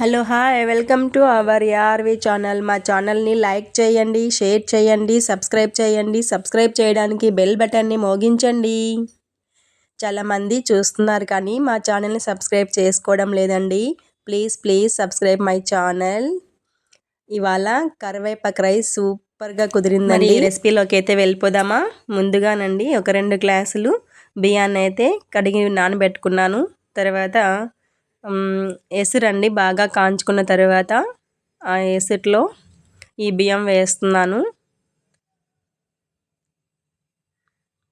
Hello hi welcome to our Yarvi channel మా ఛానల్ని like చేయండి షేర్ చేయండి సబ్స్క్రైబ్ చేయండి. సబ్స్క్రైబ్ చేయడానికి బెల్ బటన్ని మోగించండి. చాలామంది చూస్తున్నారు కానీ మా ఛానల్ని సబ్స్క్రైబ్ చేసుకోవడం లేదండి. Please please subscribe my channel ఇవాళ కరివేపాకు రైస్ సూపర్గా కుదిరిందండి. రెసిపీలోకి అయితే వెళ్ళిపోదామా? ముందుగానండి ఒక రెండు గ్లాసులు బియ్యాన్ని అయితే కడిగి నానబెట్టుకున్నాను. తర్వాత ఎసురండి బాగా కాంచుకున్న తర్వాత ఆ ఎసుట్లో ఈ బియ్యం వేస్తున్నాను.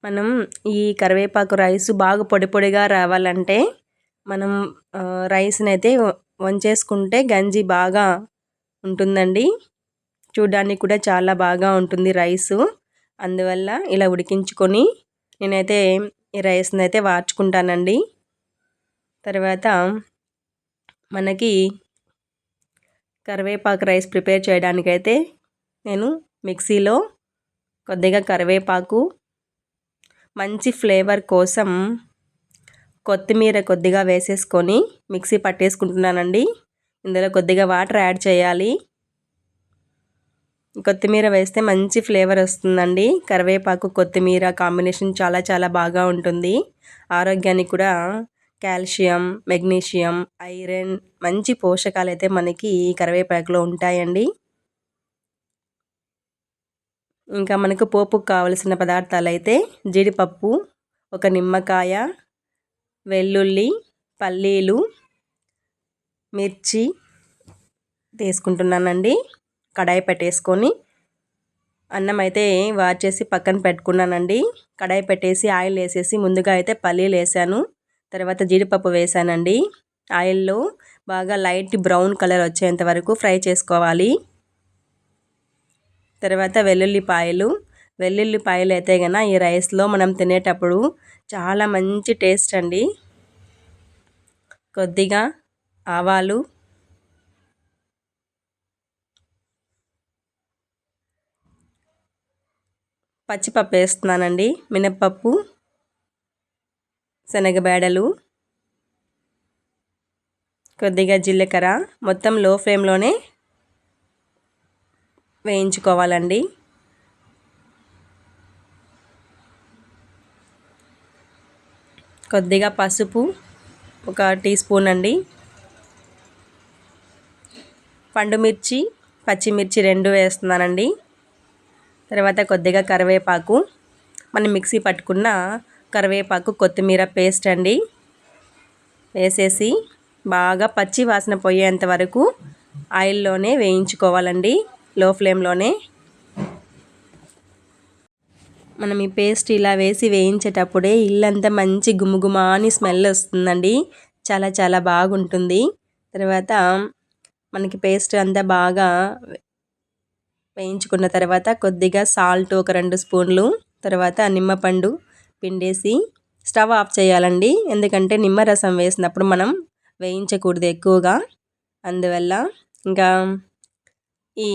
మనం ఈ కరివేపాకు రైస్ బాగా పొడి పొడిగా రావాలంటే మనం రైస్ని అయితే వంచేసుకుంటే గంజి బాగా ఉంటుందండి. చూడడానికి కూడా చాలా బాగా ఉంటుంది రైసు. అందువల్ల ఇలా ఉడికించుకొని నేనైతే ఈ రైస్ని అయితే వార్చుకుంటానండి. తర్వాత మనకి కరివేపాకు రైస్ ప్రిపేర్ చేయడానికైతే నేను మిక్సీలో కొద్దిగా కరివేపాకు మంచి ఫ్లేవర్ కోసం కొత్తిమీర కొద్దిగా వేసేసుకొని మిక్సీ పట్టేసుకుంటున్నానండి. ఇందులో కొద్దిగా వాటర్ యాడ్ చేయాలి. కొత్తిమీర వేస్తే మంచి ఫ్లేవర్ వస్తుందండి. కరివేపాకు కొత్తిమీర కాంబినేషన్ చాలా చాలా బాగా ఉంటుంది. ఆరోగ్యానికి కూడా కాల్షియం మెగ్నీషియం ఐరన్ మంచి పోషకాలు అయితే మనకి కరివేపాకులో ఉంటాయండి. ఇంకా మనకు పోపుకు కావలసిన పదార్థాలు అయితే జీడిపప్పు ఒక నిమ్మకాయ వెల్లుల్లి పల్లీలు మిర్చి తీసుకుంటున్నానండి. కడాయి పెట్టేసుకొని అన్నం అయితే వాచేసి పక్కన పెట్టుకున్నానండి. కడాయి పెట్టేసి ఆయిల్ వేసేసి ముందుగా అయితే పల్లీలు వేసాను. తర్వాత జీడిపప్పు వేసానండి. ఆయిల్లో బాగా లైట్ బ్రౌన్ కలర్ వచ్చేంత వరకు ఫ్రై చేసుకోవాలి. తర్వాత వెల్లుల్లిపాయలు. వెల్లుల్లిపాయలు అయితే కన్నా ఈ రైస్లో మనం తినేటప్పుడు చాలా మంచి టేస్ట్ అండి. కొద్దిగా ఆవాలు. పచ్చిపప్పు వేస్తున్నానండి. మినప్పప్పు. శనగబేడలు కొద్దిగా జీలకర్ర మొత్తం లో ఫ్లేమ్లోనే వేయించుకోవాలండి. కొద్దిగా పసుపు ఒక టీ స్పూన్ అండి. పండుమిర్చి పచ్చిమిర్చి రెండు వేస్తున్నానండి. తర్వాత కొద్దిగా కరివేపాకు. మనం మిక్సీ పట్టుకున్న కరివేపాకు కొత్తిమీర పేస్ట్ అండి. వేసేసి బాగా పచ్చి వాసన పోయేంత వరకు ఆయిల్లోనే వేయించుకోవాలండి లో ఫ్లేమ్లోనే. మనం ఈ పేస్ట్ ఇలా వేసి వేయించేటప్పుడే ఇల్లంతా మంచి గుమగుమా అని స్మెల్ వస్తుందండి. చాలా చాలా బాగుంటుంది. తర్వాత మనకి పేస్ట్ అంతా బాగా వేయించుకున్న తర్వాత కొద్దిగా సాల్ట్ ఒక రెండు స్పూన్లు తర్వాత నిమ్మపండు పిండేసి స్టవ్ ఆఫ్ చేయాలండి. ఎందుకంటే నిమ్మరసం వేసినప్పుడు మనం వేయించకూడదు ఎక్కువగా. అందువల్ల ఇంకా ఈ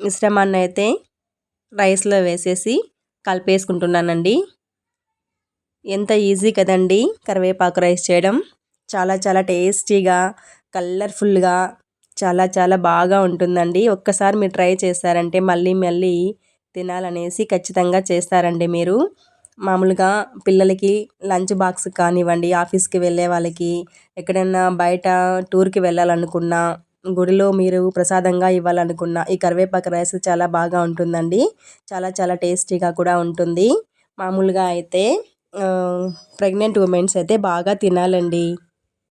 మిశ్రమాన్ని అయితే రైస్లో వేసేసి కలిపేసుకుంటున్నానండి. ఎంత ఈజీ కదండి కరివేపాకు రైస్ చేయడం. చాలా చాలా టేస్టీగా కలర్ఫుల్గా చాలా చాలా బాగా ఉంటుందండి. ఒక్కసారి మీరు ట్రై చేస్తారంటే మళ్ళీ మళ్ళీ తినాలనేసి ఖచ్చితంగా చేస్తారండి మీరు. మామూలుగా పిల్లలకి లంచ్ బాక్స్ కానివ్వండి ఆఫీస్కి వెళ్ళే వాళ్ళకి ఎక్కడైనా బయట టూర్కి వెళ్ళాలనుకున్నా గుడిలో మీరు ప్రసాదంగా ఇవ్వాలనుకున్న ఈ కరివేపాకు రైస్ చాలా బాగా ఉంటుందండి. చాలా చాలా టేస్టీగా కూడా ఉంటుంది. మామూలుగా అయితే ప్రెగ్నెంట్ ఉమెన్స్ అయితే బాగా తినాలండి.